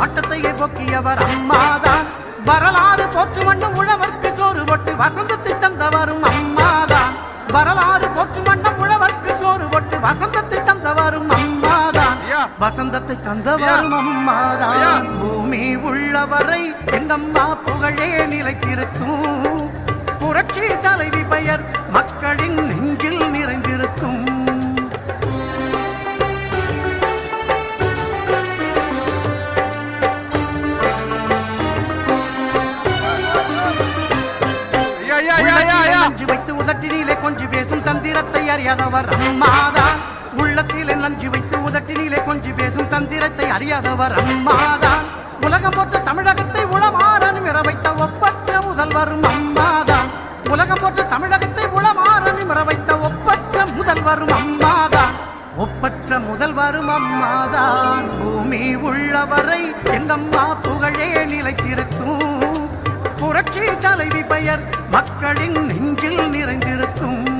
வாட்டத்தையே போக்கியவர் அம்மாதான். வரலாறு போற்று மண்ணும் உழவர்க்கு சோறு போட்டு வசந்தத்தை தந்தவரும் அம்மாதான். வரலாறு போற்று மண்ணும் உழவர்க்கு சோறு போட்டு வசந்தத்தை தந்தவரும் அம்மாதான். வசந்தத்தை தந்தவரும் அம்மாதான். பூமி உள்ளவரை எங்கம்மா புகழே நிலைத்திருக்கும். புரட்சி தலைவி பெயர் மக்களின் தந்திரத்தை அறியாதவர் அம்மாதான் உள்ளத்திலே நஞ்சு வைத்து உதட்டினிலே கொஞ்சி பேசும் தந்திரத்தை அறியாதவர் அம்மாதான் உலகம் போற்ற தமிழகத்தை உளமாற நிமிர ஒப்பற்ற முதல்வரும் அம்மாதான் உலகம் போற்ற தமிழகத்தை உளமாற நிமிர ஒப்பற்ற முதல்வரும் அம்மாதான் ஒப்பற்ற முதல்வரும் அம்மாதான் பூமி உள்ளவரை எங்கம்மா புகழே நிலைத்திருக்கும். புரட்சி தலைவி பெயர் மக்களின் நெஞ்சில் நிறைந்திருக்கும்.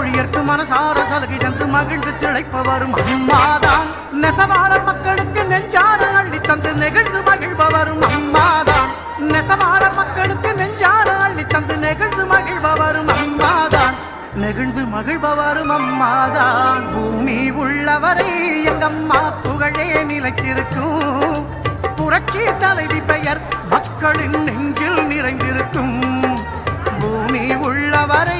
ஊழியர்க்கு மனசார சலுகை தந்து மகிழ்ந்து திளைப்பவரும் அம்மாதான் நெசவாள மக்களுக்கு நெஞ்சார அள்ளி தந்து நெகிழ்ந்து மகிழ்பவரும் அம்மாதான் நெசவாள மக்களுக்கு நெஞ்சார அள்ளி தந்து நெகிழ்ந்து மகிழ்பவரும் அம்மாதான் நெகிழ்ந்து மகிழ்பவரும் அம்மாதான் பூமி உள்ளவரை எங்கம்மா புகழே நிலைத்திருக்கும். புரட்சி தலைவி பெயர் மக்களின் நெஞ்சில் நிறைந்திருக்கும். பூமி உள்ளவரை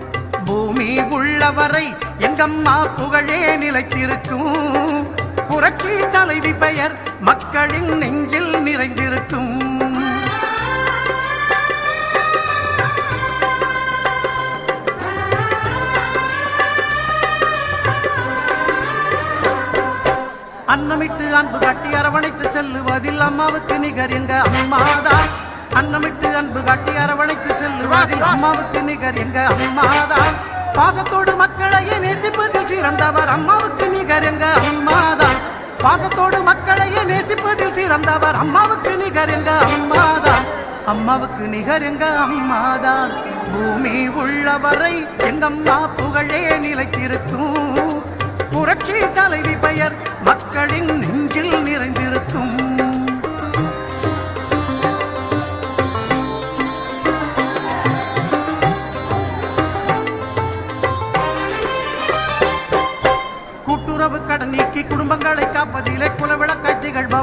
நீ உள்ளவரை எங்கம்மா புகழே நிலைத்திருக்கும். புரட்சி தலைவி பெயர் மக்களின் நெஞ்சில் நிறைந்திருக்கும். அன்னமிட்டு அன்பு காட்டி அரவணைத்து செல்லுவதில் அம்மாவுக்கு நிகர் எங்க அம்மாதான் அன்னமிட்டு அன்பு காட்டி அரவணைத்து செல்லுவதில் அம்மாவுக்கு நிகர் எங்க அம்மாதான் பாசத்தோடு மக்களையே நேசிப்பதில் சிறந்தவர் அம்மாவுக்கு நிகர் எங்க அம்மாதான் பாசத்தோடு மக்களையே நேசிப்பதில் சிறந்தவர் அம்மாவுக்கு நிகர் எங்க அம்மாதான் அம்மாவுக்கு நிகர் எங்க அம்மாதான் பூமி உள்ளவரை எங்கம்மா புகழே நிலைத்திருக்கும். புரட்சி தலைவி பெயர் மக்களின் நெஞ்சில்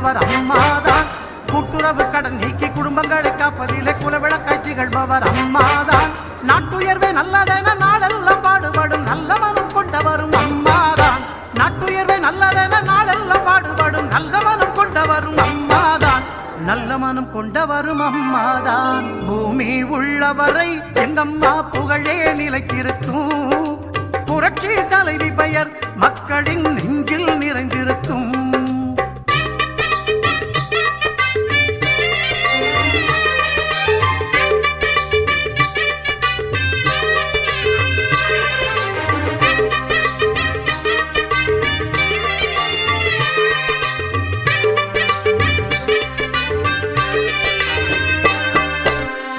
குலவிளக்காய் அம்மாதான். கூட்டுறவு கடன் நீக்கி குடும்பங்களை காப்பதிலே குலவிளக்காய் திகழ்பவர் அம்மாதான். நாட்டுயர்வே நல்லதென நாளெல்லாம் பாடுபடும் நல்ல மனம் கொண்டவரும் அம்மாதான். நாட்டுயர்வே நல்லதென நாளெல்லாம் பாடுபடும் நல்ல மனம் கொண்டவரும் அம்மாதான். நல்ல மனம் கொண்டவரும் அம்மாதான். பூமி உள்ளவரை எங்கம்மா புகழே நிலைத்திருக்கும். புரட்சி தலைவி பெயர் மக்களின் நெஞ்சில் நிறைந்திருக்கும்.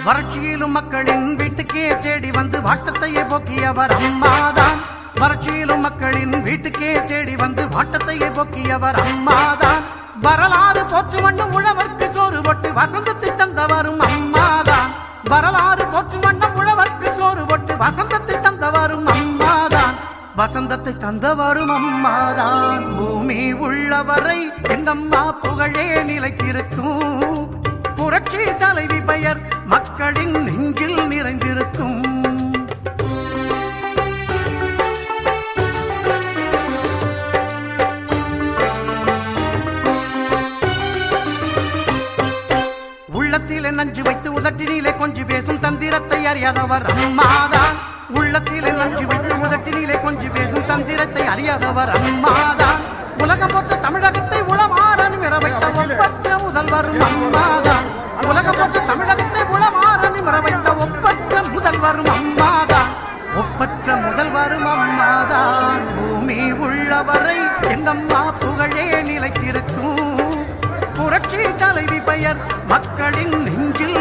வறட்சியிலும் மக்களின் வீட்டுக்கே தேடி வந்து வாட்டத்தையே போக்கியவர் அம்மாதான். வறட்சியிலும் மக்களின் வீட்டுக்கே தேடி வந்து வாட்டத்தையே போக்கியவர் அம்மாதான். வரலாறு போற்று வண்ணம் உழவர்க்கு சோறு போட்டு வசந்தத்தை தந்தவரும் அம்மாதான். வரலாறு போற்று வண்ணம் உழவர்க்கு சோறு போட்டு வசந்தத்தை தந்தவரும் அம்மாதான். வசந்தத்தை தந்தவரும் அம்மாதான். பூமி உள்ளவரை எங்கம்மா புகழே நிலைத்திருக்கும். புரட்சி தலைவி பெயர் மக்களின் நெஞ்சில் நிறைந்திருக்கும். உள்ளத்திலே நஞ்சு வைத்து உதட்டினிலே கொஞ்சி பேசும் தந்திரத்தை அறியாதவர் அம்மாதான் உள்ளத்திலே நஞ்சு வைத்து உதட்டினிலே கொஞ்சி பேசும் தந்திரத்தை அறியாதவர் அம்மாதான் உலகம் போற்ற ஒப்பற்ற முதல்வர் அம்மாதான். உலகப்பட்ட தமிழகத்தை உளமாற நிமிர வைத்த ஒப்பற்ற முதல்வர் அம்மாதான். ஒப்பற்ற முதல்வர் அம்மாதான். பூமி உள்ளவரை எங்கம்மா புகழே நிலைத்திருக்கும். புரட்சி தலைவி பெயர் மக்களின் நெஞ்சில்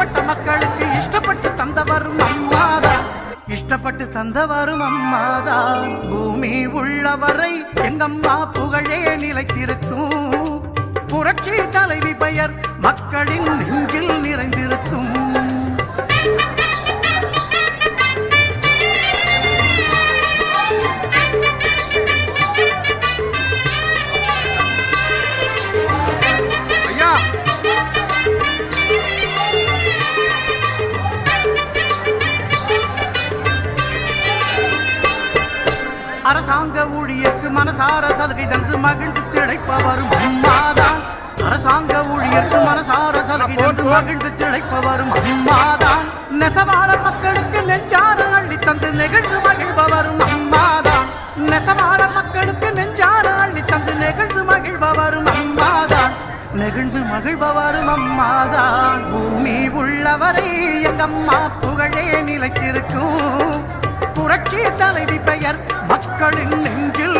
பார்த்திடாது கஷ்டப்பட்ட மக்களுக்கு இஷ்டப்பட்டு தந்தவரும் அம்மாதான் இஷ்டப்பட்டு தந்தவரும் அம்மாதான் பூமி உள்ளவரை எங்கம்மா புகழே நிலைத்திருக்கும். புரட்சி தலைவி பெயர் மக்களின் நெஞ்சில் நிறைந்திருக்கும். மகிழ்ந்து திளைப்பவரும் அம்மாதான். நெசவான மக்களுக்கு நெஞ்சார அள்ளி தந்து நெகிழ்ந்து மகிழ்பவரும் அம்மாதான். நெசவான மக்களுக்கு நெஞ்சார அள்ளி தந்து நெகிழ்ந்து மகிழ்பவரும் அம்மாதான். நெகிழ்ந்து மகிழ்பவரும் அம்மாதான். பூமி உள்ளவரை எங்கம்மா புகழே நிலைத்திருக்கும். புரட்சி தலைவி பெயர் மக்களின் நெஞ்சில்